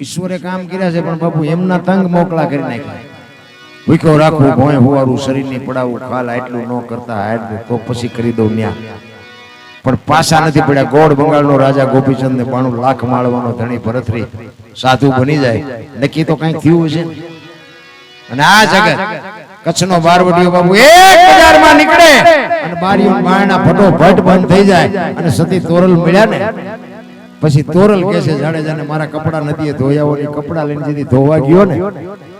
ઈશ્વરે કામ કર્યા છે, પણ બાપુ એમના તંગ મોકળા કરી નાખ્યા. ભૂખ્યો રાખવું, ભોય હોવારું શરીરની પડાવું ખાલ આટલું ન કરતા આટલું તો પછી કરી દઉં ન્યા. પણ પાછા નથી પડ્યા. ગોળ બંગાળનો રાજા ગોપીચંદ ને બાણું લાખ માળવાનો ધણી ભરતરી સાધુ બની જાય. નક્કી તો કઈ થયું છે અને આ જગત, કચ્છનો બારવટીયો બાબુ એક બજારમાં નીકળે. અને બારીઓ બારણા ફટોફટ બંધ થઈ જાય. અને સતી તોરલ મળ્યા ને. પછી તોરલ કે છે જાડેજાને મારા કપડા નદીએ ધોયા હોય કપડા લઈને જેથી ધોવા ગયો ને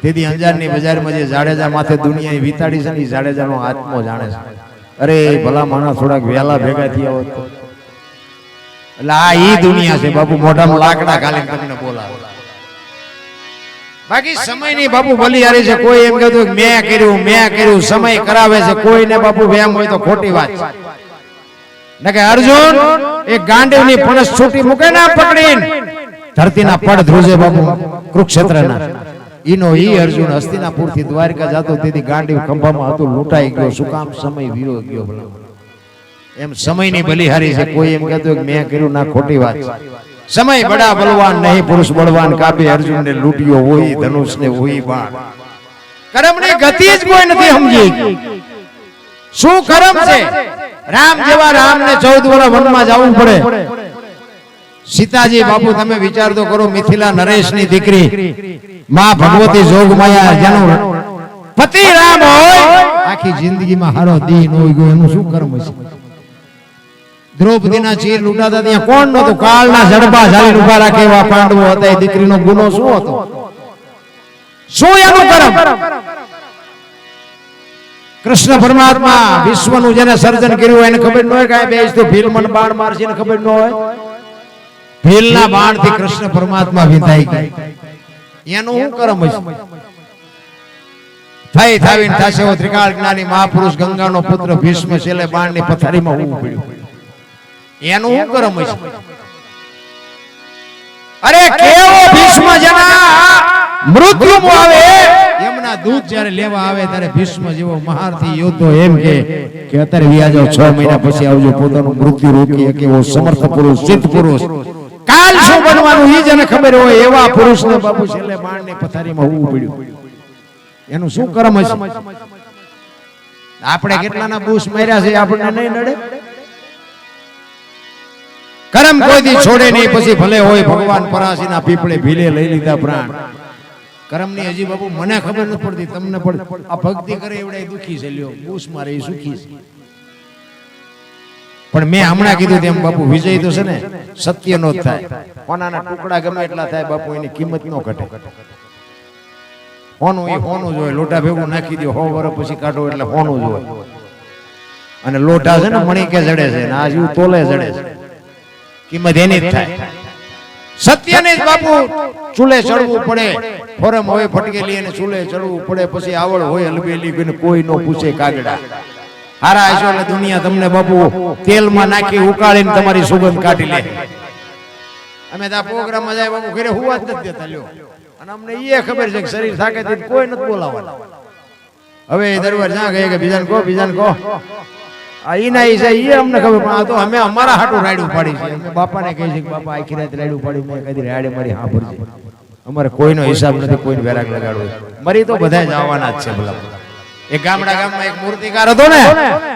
તેથી અંજારની બજારમાં જે જાડેજા માથે દુનિયા વિતાડી છે ને એ જાડેજાનો આત્મો જાણે છે. અરે ભલા માણસ થોડાક વહેલા ભેગા થયા હોત એટલે આ ઈ દુનિયા છે બાપુ મોઢામાં લાકડા ઘાલીને તમને બોલાવે. બાકી સમયની બાપુ બલિયારી છે કોઈ એમ કહેતું મેં કર્યું મેં કર્યું સમય કરાવે છે કોઈને બાપુ વેમ હોય તો ખોટી વાત છે. ને કે અર્જુન એ ગાંડીવની પણસ છૂટી મૂકે ના પકડીને. ધરતીના પડ ધ્રુજે બાપુ કુરુક્ષેત્રના. ઈનો ઈ અર્જુન હસ્તિનાપુરથી દ્વારકા જતો તેથી ગાંડીવ ખંભામાં હતું લૂંટાઈ ગયો શું કામ સમય વીરો ગયો ભલા. એમ સમયની બલિહારી છે કોઈ એમ કહેતો કે મેં કર્યું ના ખોટી વાત સમય બડા બલવાન નહીં પુરુષ બળવાન કાપે અર્જુન ને લૂંટ્યો હોય ધનુષ ને હોય બાણ. કર્મની ગતિ જ કોઈ નથી સમજી શું કર્મ છે? રામ જેવા રામ ને ચૌદ વર્ષ વનમાં જવું પડે. સીતાજી, બાપુ, તમે વિચાર તો કરો, મિથિલા નરેશની દીકરી. માં ભગવતી જોગ માયા જેનું પતિ રામ હોય, આખી જિંદગીમાં હારો દી હોય ગયો, એનું શું કર્મ છે? દ્રૌપદીના ચીર લૂંટાતા ત્યાં કોણ નહોતું? કાળના ઝડપા ઝાલી ઊભા રાખે એવા પાંડવો હતા. એ દીકરીનો ગુનો શું હતો? શું એનું કર્મ? કૃષ્ણ પરમાત્મા વિશ્વનું જેને સર્જન કર્યું હોય એને ખબર ન હોય કાંઈ બેસ તો ભીલ મન બાણ મારશે એને ખબર ન હોય. ભીલના બાણથી કૃષ્ણ પરમાત્મા વિધાઈ ગઈ એનું શું કરમ હશે થઈ, થાવીને થાશે ત્રિકાળ જ્ઞાની મહાપુરુષ ગંગાનો પુત્ર ભીષ્મ છેલ્લે બાણની પથારીમાં ઊભું પડ્યું. એનું શું કરમ હશે અરે કેવો ભીષ્મ જેના મૃત્યુ આવે? એમના દૂધ જ્યારે લેવા આવે ત્યારે ભીષ્મ જેવો મહારથી યોદ્ધો એમ કે કે અત્યારે વ્યાજો જાઓ છ મહિના પછી આવજો, પોતાનું મૃત્યુ રોકી શકે એવો સમર્થ પુરુષ, સિદ્ધ પુરુષ. કાલ શું બનવાનું ઈ જેને ખબર હોય, એવા પુરુષને બાપુ છેલ્લે માણને પથારીમાં ઊભું પડ્યું. એનું શું કર્મ હશે આપણે કેટલાના બૂસ માર્યા છે, આપણને નહીં નડે? કરમ કોઈ દી છોડે નહીં, પછી ભલે હોય ભગવાન પરાશીના પીપળે ભીલે લઈ લીધા પ્રાણ. કરમની હજી બાપુ મને ખબર નથી પડતી, તમને પણ આ ભક્તિ કરે એવડે દુખી છે, લ્યો. બૂસ મારે એ સુખી છે. પણ મેં હમણાં કીધું તેમ, બાપુ, વિજય તો છે ને સત્ય નો થાય. કોનાના ટુકડા ગમે એટલા થાય, બાપુ, એની કિંમત નો ઘટે. હોનું એ હોનું જ હોય. લોટા ભેગું નાખી દો, હો વર્ષ પછી કાઢો એટલે હોનું જ અને લોટા છે ને, મણી કે જડે છે, ને આ જીવ તોલે જડે છે. કિંમત એની જ થાય. સત્યને જ બાપુ ચૂલે ચડવું પડે. ફોરમ હોય ફટકેલી અને ચૂલે ચડવું પડે. પછી આવડ હોય હલબેલી કોઈ નો પૂછે કાગડા. હારા હશો એટલે દુનિયા તમને બાપુ તેલમાં નાખી ઉકાળીને તમારી સુગંધ કાઢી લે. અમે તો આ પ્રોગ્રામમાં જાય બાપુ ઘરે હુવા જ નથી દેતા લ્યો. અને અમને એ ખબર છે કે શરીર થાકે કોઈ નથી બોલાવવાનું. હવે દરબાર જ્યાં ગયા? કે બીજાને કહો બીજાને કહો. આ ઈ ના ઈ છે અમને ખબર પણ આ તો અમે અમારા હાટું રાડ્યું પાડી છે. બાપાને કહે છે કે બાપા આખી રાત રાડ્યું પાડ્યું મેં કદી રાડે મારી હા ભરજે અમારે કોઈનો હિસાબ નથી કોઈને વેરાગ લગાડવો. મરી તો બધા જવાના જ છે ભલા. એ ગામડા ગામમાં એક મૂર્તિકાર હતો ને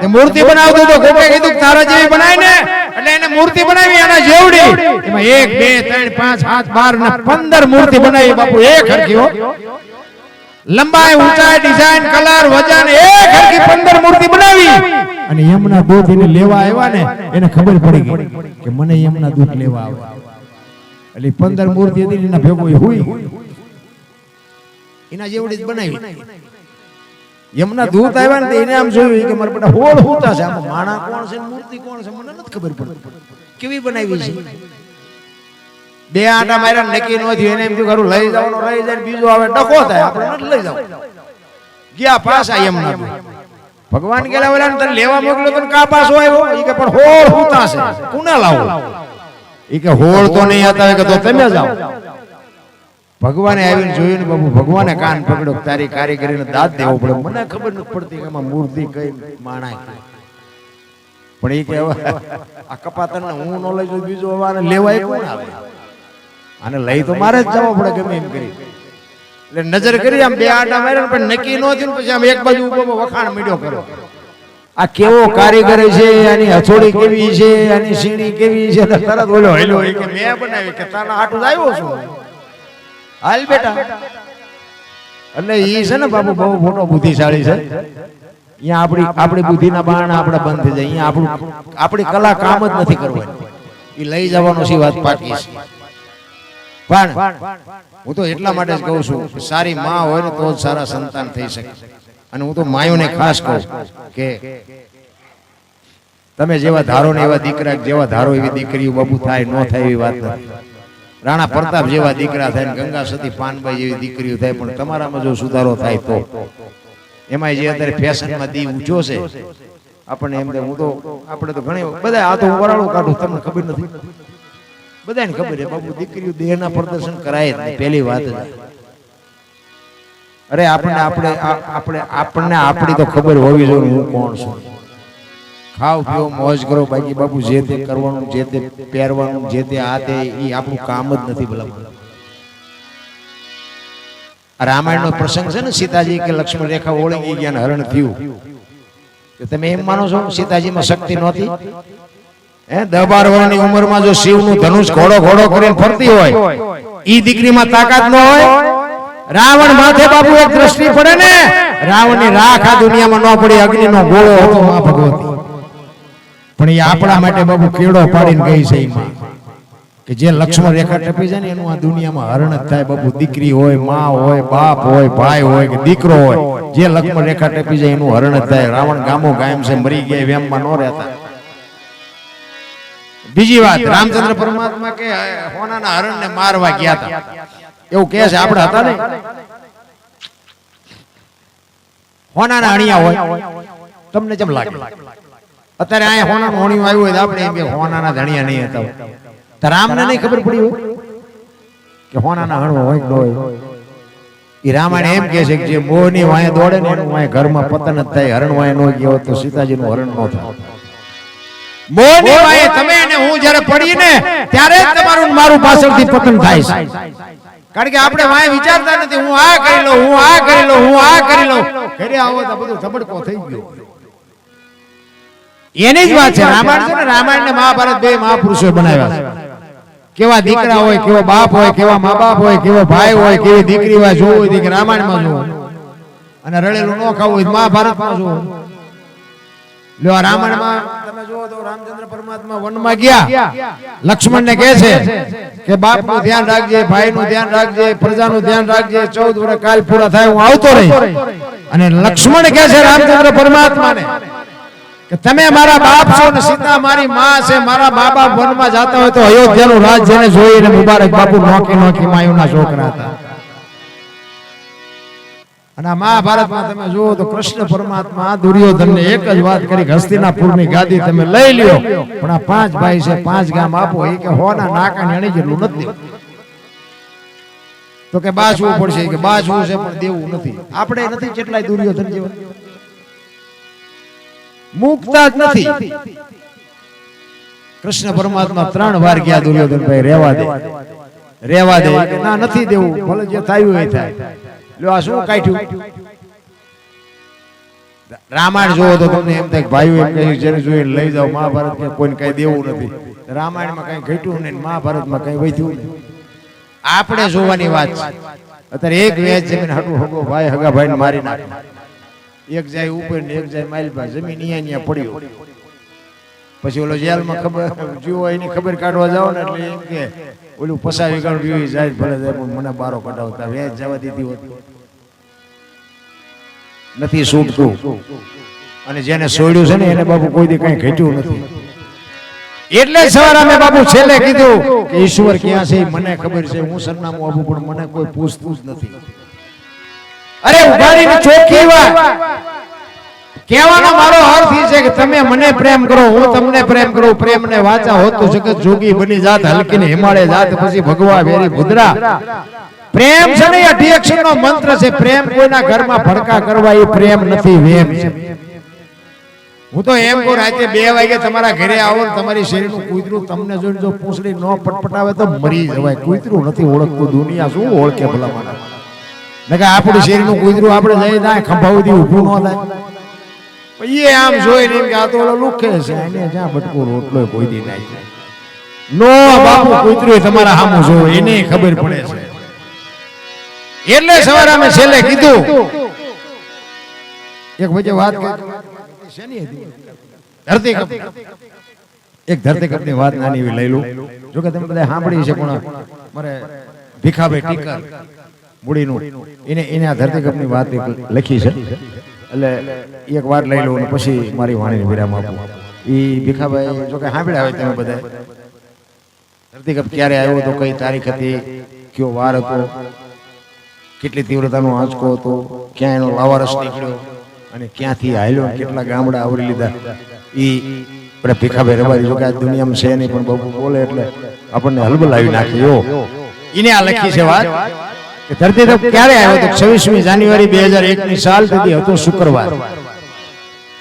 એ મૂર્તિ બનાવતો હતો. કોકે કીધું તારા જેવી બનાય ને. એટલે એને મૂર્તિ બનાવી એના જેવડી. એમાં એક બે ત્રણ પાંચ સાત બાર ને પંદર મૂર્તિ બનાવી. બાપુ એક હરખીઓ લંબાઈ ઊંચાઈ ડિઝાઇન કલર વજન એક હરખી પંદર મૂર્તિ બનાવી. અને યમના દૂધ એને લેવા આવ્યા ને, એને ખબર પડી ગઈ કે મને યમના દૂધ લેવા આવે. એટલે પંદર મૂર્તિ હતી એના ભેગો હોય એના જેવડી જ બનાવી. યમના દૂત આવ્યા ને એને આમ જોયું કે મારા બધા હોળ હોતા છે. આમાં માણા કોણ છે મૂર્તિ કોણ છે? મને નથી ખબર પડતી. કેવી બનાવી છે? બે આટા માર્યા નક્કી ન થયું. એને એમ થયું લઈ જવાનો, લઈ જાય બીજો આવે, ડખો થાય. આપણે નથી લઈ જાવ ગયા પાછા દૂત. ભગવાન કેલા વેલા તને લેવા મોકલ્યો તને કા પાછો આવ્યો ઈ કે પણ હોળ હુતા છે. કુના લાવો. ઈ કે હોળ તો નહીં હતા કે તો તમે જાઓ. ભગવાને આવીને જોયું બાબુ ભગવાને કાન પકડ્યો તારી કારીગરીને દાંત દેવો પડે. મને ખબર નથી પડતી કે આમાં મૂર્તિ કઈ માણા પણ એ કે આ કપાતરને હું નોલેજ બીજો હવે આને લેવાય કોણ આવે? આને લઈ તો મારે જ જવા પડે ગમે એમ કરી. એટલે નજર કરી આમ બે આટા માર્યા પણ નક્કી ન થયું પછી આમ એક બાજુ ઊભો વખાણ મીડ્યો કરો આ કેવો કારીગર છે આની હથોડી કેવી છે આની સીણી કેવી છે? તરત બોલો હેલો કે મેં બનાવી કે તારા હાટું આવ્યો છું. હાલ બેટા. એટલે એ છે ને બાબુ બહુ મોટો બુદ્ધિશાળી છે. અહીંયા આપણી આપણી બુદ્ધિના બાણ આપણે બંધ થઈ જાય. અહીંયા આપણું આપણી કલા કામ જ નથી કરવાની. એ લઈ જવાનો છે વાત પાકી છે? પણ હું તો એટલા માટે જ કહું છું કે સારી માં હોય ને તો જ સારા સંતાન થઈ શકે. અને હું તો માયોને ખાસ કહું કે તમે જેવા ધારો ને એવા દીકરા જેવા ધારો એવી દીકરીઓ બબુ થાય ન થાય એવી વાત નથી. રાણા પ્રતાપ જેવા દીકરા થાય ગંગા સતી પાનભાઈ જેવી દીકરીઓ થાય પણ તમારામાં જો સુધારો થાય તો? એમાં જે અત્યારે ફેશનમાં દી ઊંચો છે આપણને એમ હું તો આપણે તો ઘણી બધા આ તો વરાળું કાઢું તમને ખબર નથી. બધાને ખબર છે બાબુ દીકરીઓ દેહના પ્રદર્શન કરાય પહેલી વાત અરે આપણે આપણે આપણે, આપણને, આપણી તો ખબર હોવી જોઈએ હું કોણ છું. ખાવ, પીઓ, મોજ કરો, બાકી બાપુ જે તે કરવાનું, જે તે પહેરવાનું, જે તે આ તે એ આપણું કામ જ નથી ભલા. રામાયણ નો પ્રસંગ છે ને, સીતાજી કે લક્ષ્મણ રેખા ઓળંગી ગયા હરણ થયું. તમે એમ માનો છો, સીતાજીમાં શક્તિ નહોતી? હે દસ બાર વર્ષની ઉંમરમાં જો શિવનું ધનુષ ઘોડો ઘોડો કરીને ફરતી હોય, ઈ દીકરીમાં તાકાત ન હોય, રાવણ માથે બાપુ એક દ્રષ્ટિ પડે ને, રાવણની રાખ આ દુનિયામાં ન પડી, અગ્નિનો ગોળો હતો માં ભગવતી. પણ એ આપણા માટે બાપુ કેળો પાડીને ગઈ છે કે જે લક્ષ્મણ રેખા ટપી જાય ને, એનું આ દુનિયામાં હરણ જ થાય. બાપુ દીકરી હોય, મા હોય, બાપ હોય, ભાઈ હોય કે દીકરો હોય, જે લક્ષ્મણ રેખા ટપી જાય, એનું હરણ જ થાય. રાવણ ગામો ગાયમ છે, મરી ગયા, વેમમાં ન રહેતા. બીજી વાત રામચંદ્ર પરમાત્મા કે હોનાના હરણને મારવા ગયા હતા. એવું કહે છે આપણે હતા ને હોનાના હણિયા હોય. તમને કેમ લાગે? અત્યારે અહીંયા હોનાનું હોણિયું આવ્યું હોય આપણે એમ કે હોનાના ધણિયા નહીં હતા તો રામને નહીં ખબર પડી હોય? કે હોનાના હણવો હોય કે હોય? એ રામાયણ એમ કે છે કે જે મોહની વાય દોડે ને એનું વાય ઘરમાં પતન જ થાય હરણ વાય ન ગયો તો સીતાજીનું હરણ ન થાય. વાંહે તમે અને હું જ્યારે પડીએ ને ત્યારે જ તમારું મારું પાછળથી પતન થાય છે. કારણ કે આપણે વાય વિચારતા નથી હું આ કરી લઉં હું આ કરી લઉં હું આ કરી લઉં. ઘરે આવો તો બધું ધબડકો થઈ ગયો. એની જ વાત છે રામાયણ છે ને રામાયણ ને મહાભારત બે મહાપુરુષો બનાવ્યા કેવા દીકરા હોય કેવો બાપ હોય કેવા મા બાપ હોય કેવો ભાઈ હોય કેવી દીકરી હોય જોવું હોય રામાયણમાં જોવું અને રડેલું ન ખાવું હોય મહાભારતમાં જોવું લ્યો આ રામાયણમાં તમે જુઓ તો રામચંદ્ર પરમાત્મા વનમાં ગયા. લક્ષ્મણ ને કહે છે કે બાપનું ધ્યાન રાખજે ભાઈ નું ધ્યાન રાખજે પ્રજાનું ધ્યાન રાખજે ચૌદ વર્ષ કાલ પૂરા થાય હું આવતો રહી. અને લક્ષ્મણ કહે છે રામચંદ્ર પરમાત્માને કે તમે મારા બાપ છો ને સીતા મારી માં છે મારા મા બાપ વનમાં જતા હોય તો અયોધ્યાનું રાજ જેને જોઈને મુબારક બાપુ નોકી નોખી માયુના છોકરા હતા. અને આ મહાભારતમાં તમે જુઓ તો કૃષ્ણ પરમાત્મા દુર્યોધનને એક જ વાત કરી હસ્તિનાપુરની ગાદી તમે લઈ લ્યો. પણ આ પાંચ ભાઈ છે, પાંચ ગામ આપો, એ કે હોના નાકા અણી જેટલું નથી તો કે બાજવું પડશે કે બાજવું છે, પણ દેવું નથી. આપણે નથી જેટલાય દુર્યોધન જેવા. મુકતા જ નથી. કૃષ્ણ પરમાત્મા ત્રણ વાર ગયા દુર્યોધન ભાઈ રેવા દે રહેવા દે ના નથી દેવું, ભલે જે થયું એ થાય. લ્યો આ શું કાઢ્યું? રામાયણ જોવો તો તમને એમ થાય ભાઈઓ એમ કહે જેને જોઈને લઈ જાઓ મહાભારત કે કોઈને કઈ દેવું નથી. રામાયણમાં કઈ ઘટ્યું નહીં મહાભારતમાં કઈ વધ્યું નહીં. આપણે જોવાની વાત છે. અત્યારે એક વેચ જમીન હટું હગો ભાઈ હગા ભાઈને મારી નાખે. એક જાય ઉપર ને એક જાય માઇલ ભાઈ જમીન અહીંયા અહીંયા પડ્યો. પછી ઓલો જેલમાં ખબર જીવો એની ખબર કાઢવા જાવ ને એટલે એમ કે, ઓલું પસાવી ગણ પીવી જાય ભલે મને બારો કઢાવતા વેચ જવા દીધી હોત. નથી છૂટતું અને જેને છોડ્યું છે ને, એને બાપુ કોઈ દી કઈ ઘટ્યું નથી. એટલે સવાર અમે બાપુ છેલ્લે કીધું કે ઈશ્વર ક્યાં છે, મને ખબર છે, હું સરનામું આપું, પણ મને કોઈ પૂછતું જ નથી. અરે ઉઘાડીને ચોખ્ખી વાત. કહેવાનો મારો અર્થ એ છે કે તમે મને પ્રેમ કરો, હું તમને પ્રેમ કરું પ્રેમ ને વાચા હોત જગત જોગી બની જાત, હલકીને હિમાળે જાત, પછી ભગવા વેરી ભુદ્રા. પ્રેમ છે ને અઢી અક્ષરનો મંત્ર છે. પ્રેમ કોઈના ઘરમાં ભડકા કરવા એ પ્રેમ નથી, વેમ છે. હું તો એમ કહું, રાતે બે વાગે તમારા ઘરે આવો ને તમારી શેરીનું કૂતરું તમને જોઈને જો પૂંછડી ન પટપટાવે તો મરી જવાય. કૂતરું નથી ઓળખતું, દુનિયા શું ઓળખે ભલા માટે આપણું શેરીનું કૂતરું આપણે જઈ જાય ખંભાવતી ઊભું ન થાય. એ આમ જોઈને એમ કે આ તો લુખે છે. એને જ્યાં બટકો રોટલો કોઈ દી નાખી નો બાપુ કૂતરું તમારા સામું જોવો એને ખબર પડે છે. એટલે સવારે અમે છેલ્લે કીધું. એક વચ્ચે વાત કરી. શેની હતી? ધરતીકંપ એક ધરતીકંપની વાત નાની એવી લઈ લઉં. જો કે તમે બધા સાંભળી છે પણ મારે ભીખાભાઈ ટીકર મૂડીનું એને એને આ ધરતીકંપની વાત લખી છે. એટલે એક વાર લઈ લઉં પછી મારી વાણીને વિરામ આપું. એ ભીખાભાઈ જો કે સાંભળ્યા હોય તમે બધા ધરતીકપ ક્યારે આવ્યો હતો, કઈ તારીખ હતી, કયો વાર હતો, કેટલી તીવ્રતાનો આંચકો હતો, ક્યાં એનો લાવારસ નીકળ્યો અને ક્યાંથી આવ્યો કેટલા ગામડા આવરી લીધા. એ આપણે ભીખાભાઈ રબારી જો કે આ દુનિયામાં છે નહીં, પણ બહુ બોલે એટલે આપણને હલબલાવી નાખ્યો એને આ લખી છે વાત. ધરતી ક્યારે આવ્યો તો છવ્વીસમી જાન્યુઆરી બે હજાર એક ની સાલ સુધી હતો શુક્રવાર.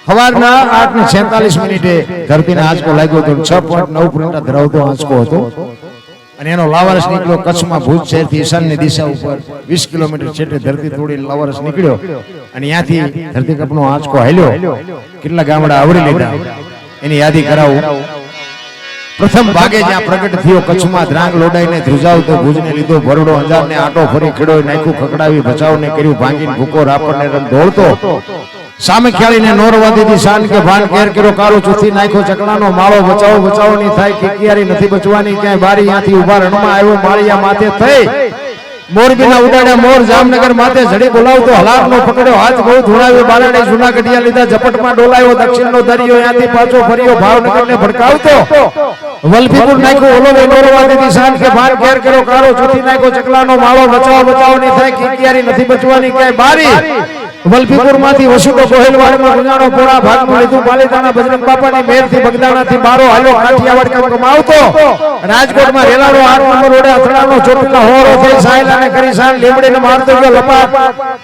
સવારના આઠ ને છેતાલીસ મિનિટે ધરતીને આંચકો લાગ્યો હતો છ પોઈન્ટ નવ પોઈન્ટ ધરાવતો આંચકો હતો. અને એનો લાવારસ નીકળ્યો કચ્છમાં ભુજ શહેરથી ઈશાનની દિશા ઉપર. વીસ કિલોમીટર છેટે ધરતી તોડી લાવારસ નીકળ્યો. અને ત્યાંથી ધરતીકંપનો આંચકો હાલ્યો. કેટલા ગામડા આવરી લીધા. એની યાદી કરાવું. પ્રથમ ભાગે જ્યાં પ્રગટ થયો કચ્છમાં ધ્રાંગ લોડાઈને ધ્રુજાવતો ભુજને લીધો ભરડો અંજારને આટો ફરી ખેડોય નાખ્યું ખકડાવી બચાવને કર્યું ભાંગીને ભૂકો રાપરને રમ દોડતો સામે ખેડીને નોરવા દીધી શાન કે ભાન કેર કર્યો કાળો ચૂથી નાખ્યો ચકડાનો માળો બચાવો બચાવો નહીં થાય કિકિયારી નથી બચવાની ક્યાંય બારી ત્યાંથી ઊભા રણમાં આવ્યો માળિયા માથે થઈ. મોરબીના ઉડાડ્યા મોર જામનગર માથે જડી બોલાવતો હલારનો પકડ્યો હાથ બહુ ધોળાવ્યો બારણે જૂના ગઢિયા લીધા ઝપટમાં ડોલાયો દક્ષિણનો દરિયો ત્યાંથી પાછો ફર્યો ભાવનગરને ભડકાવતો. વલભીપુર નાખ્યો ઓલો વેનોરવા દીધી શાન કે ભાન ઘેર કર્યો કારો છૂટી નાખ્યો ચકલાનો માળો બચાવ બચાવની થાય કિકિયારી નથી બચવાની કે બારી. વલભીપુરમાંથી વસુડો ગોહિલવાડમાં ગુજારો પોળા માં લીધું પાલિતાણા બજરંગ બાપાની મેરથી બગદાણાથી બારો હાલો કાઠિયાવાડ કામ કમાવતો રાજકોટમાં રેલાડો આઠ નંબર રોડે અથડાનો ચોટીલા હોરો થઈ સાયલાને કરી સાન લીમડીને મારતો ગયો લપા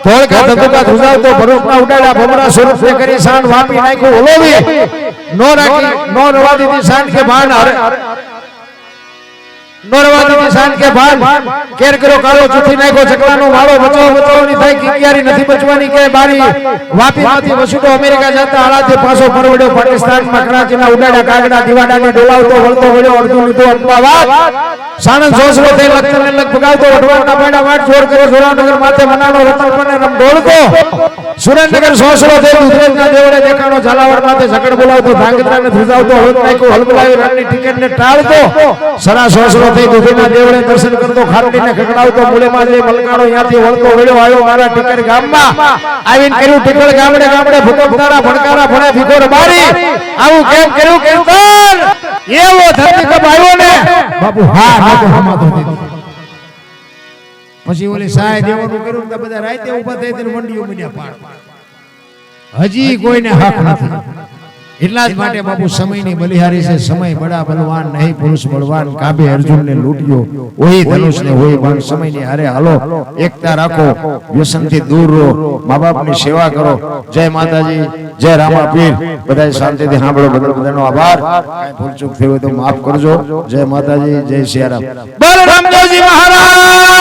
ધોળકા ધબધબા ભરૂચ ના ઉડાડા ભમરા સુરતને કરી સાન વાપી નાખ્યું ઓલોવી. નો રાખી નો રવા દીધી સાન કે ભાન હરે. નોરવાની નિશાન કે ભાન કેર કાળો ચૂથી નાખ્યો ચકલાનો માળો બચાવ બચાવની થાય કિકિયારી નથી બચવાની કે બારી વાપીમાંથી વસુડો અમેરિકા જતા આળાથી પાછો પરવડ્યો પાકિસ્તાનમાં કરાચીના ઉડાડા કાગડા દીવાડાને ડોલાવતો વળતો વળ્યો અડધું લીધું અમદાવાદ. સાણંદ સોસરો થઈ લખતરને લગ ભગાવતો વઢવાડના પાડા વાટ જોડ કર્યો સુરેન્દ્રનગર માથે મનાનો રતનપરને રમ દોડતો સુરેન્દ્રનગર સોસરો થઈ ગુજરાતના દેવડે દેખાણો ઝાલાવાડ માથે ઝગડ બોલાવતો ધાંગધ્રાને ધ્રુજાવતો હળદ નાખ્યો હલબલાવી રણની ટિકિટને ટાળતો. સરા સોસરો થઈ દુધીના દેવળે દર્શન કરતો ખારડીને ખકડાવતો મૂળેમાં જે મલકાણો ત્યાંથી વળતો વેળો આવ્યો મારા ટીકર ગામમાં. આવીને કર્યું ટીકર ગામડે ગામડે ભૂકંપ તારા ભણકારા ભણે ભીખોર બારી આવું કેમ કર્યું કીર્તન? એવો ધરતીકંપ આવ્યો ને. બાપુ હા નતો હમાતો પછી ઓલી સહાય દેવાનું કર્યું બધા રાતે ઊભા થઈ મંડીઓ બન્યા પાડ હજી કોઈને હક નથી. એટલા જ માટે બાપુ સમયની બલિહારી છે સમય બડા બલવાન નહીં પુરુષ બળવાન કાબે અર્જુનને લૂંટ્યો. ઓહી ધનુષને હોય સમય સમયની હારે હાલો એકતા રાખો વ્યસનથી દૂર રહો મા બાપની સેવા કરો. જય માતાજી જય રામા પીર બધા શાંતિથી સાંભળો બદલ બધાનો આભાર. કાંઈ ભૂલચૂક થઈ હોય તો માફ કરજો. જય માતાજી જય સિયારામ. બોલ રામદેવજી મહારાજ!